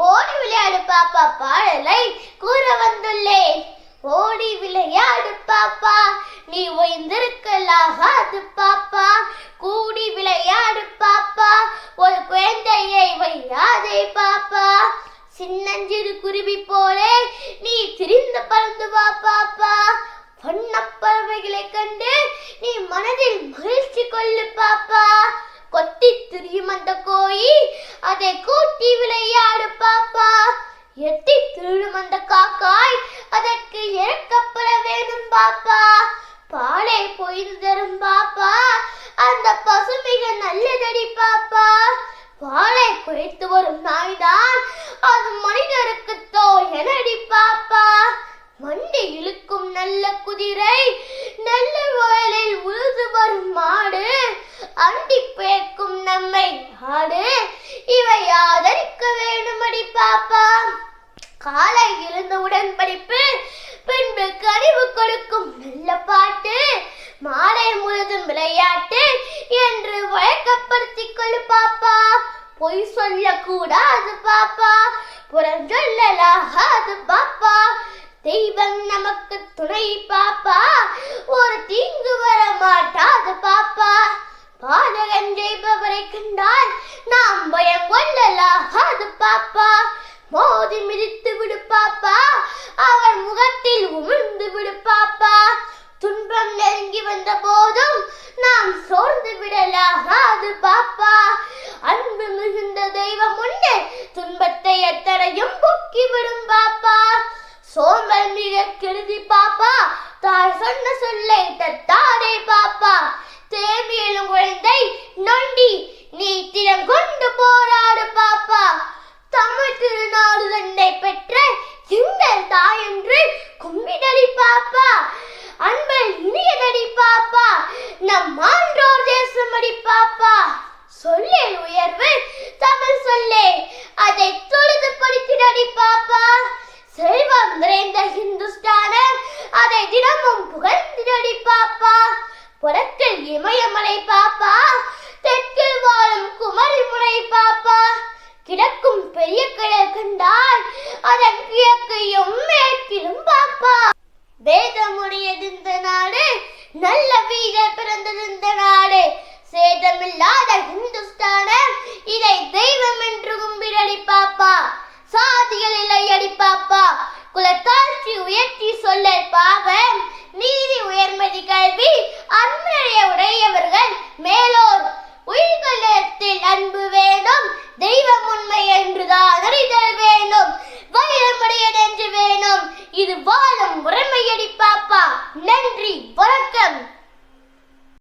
ஓடி விளையாடு பாப்பா பாடலை கூற வந்துள்ளேன். ஓடி விளையாடு பாப்பா நீ ஒய்ந்திருக்கலாகாது பாப்பா. கூடி விளையாடு பாப்பா ஒரு குழந்தையை வையாதே பாப்பா. சின்னஞ்சிறு குருவி போலே நீ திரிந்து பறந்து வா பாப்பா. வண்ணப் பறவைகளை கண்டு நீ மனதில் மகிழ்ச்சி கொள்ளு பாப்பா. கொத்தி திரியும் அந்த கோழி அதை கூட்டி விளையாடு. பாப்பா. எட்டி திருடும் அந்த காக்காய் அதற்கு இறக்கப்பட வேண்டும் பாப்பா. பாலை பொய்து தரும் பாப்பா. அந்த பசு மிக நல்லதடி பாப்பா. பாலை குறைத்து வரும் நாய்தான் அது காலை எழுந்தவுடன் படிப்பு பின்பு கனிவு கொடுக்கும் நல்ல பாட்டு மாலை முழுதும் விளையாட்டு என்று வழக்கப்படுத்திக் கொள்ளு பாப்பா. பொய் சொல்லக்கூடாது பாப்பா. புறஞ்சொல்லலாகாது பாப்பா. தெய்வம் நமக்கு துணை பாப்பா. ஒரு தீங்கு வர மாட்டாது பாப்பா. பாதகன் ஜெய்பவரை கண்டால் நாம் பயம் கொள்ளலாகாது பாப்பா. மோதி மிதித்து அவர் முகத்தில் உமிழ்ந்து விடு பாப்பா. துன்பம் நெருங்கி வந்த போதும் நாம் சோர்ந்து விடலாகாது பாப்பா. அன்பு மிகுந்த தெய்வம் உண்டு. துன்பத்தை எத்தனையும் பொக்கி விடும் பாப்பா. சோம்பல் மிக கெழுதி பாப்பா. தாய் சொன்ன சொல்லை தட்டாதே பாப்பா. தேமியலும் குழந்தை நொண்டி நீ திறம் கொண்டு போராடு பாப்பா தமிழ் திருநாடு தன்னை பெற்ற எங்கள் தாய் என்று கும்பிடடி பாப்பா அன்பல் இனியதடி பாப்பா நம் ஆன்றோர் தேசமடி பாப்பா சொல்லே உயர்வு தமிழ் சொல்லே. அதை தொழுது படுத்தினடி பாப்பா. செல்வம் நிறைந்த ஹிந்துஸ்தானம். அதை தினமும் புகழ்ந்தினடி பாப்பா. புறத்தில் இமயமலை பாப்பா. தெற்கில் வாழும் குமரி முனை பாப்பா. கிடக்கும் பெரிய கடல் கண்டால் அதன் கிழக்கையும் மேற்கிலும் பாப்பா. வேதமுடையதிருந்த நாடு நல்ல வீரர் பிறந்திருந்த நாடு சேதமில்லாத ஹிந்துஸ்தானம் இதை உயர்த்தி சொல்லல் பாவம். நீதி உயர்மதி கல்வி அன்புடைய உடையவர்கள் மேலோர்.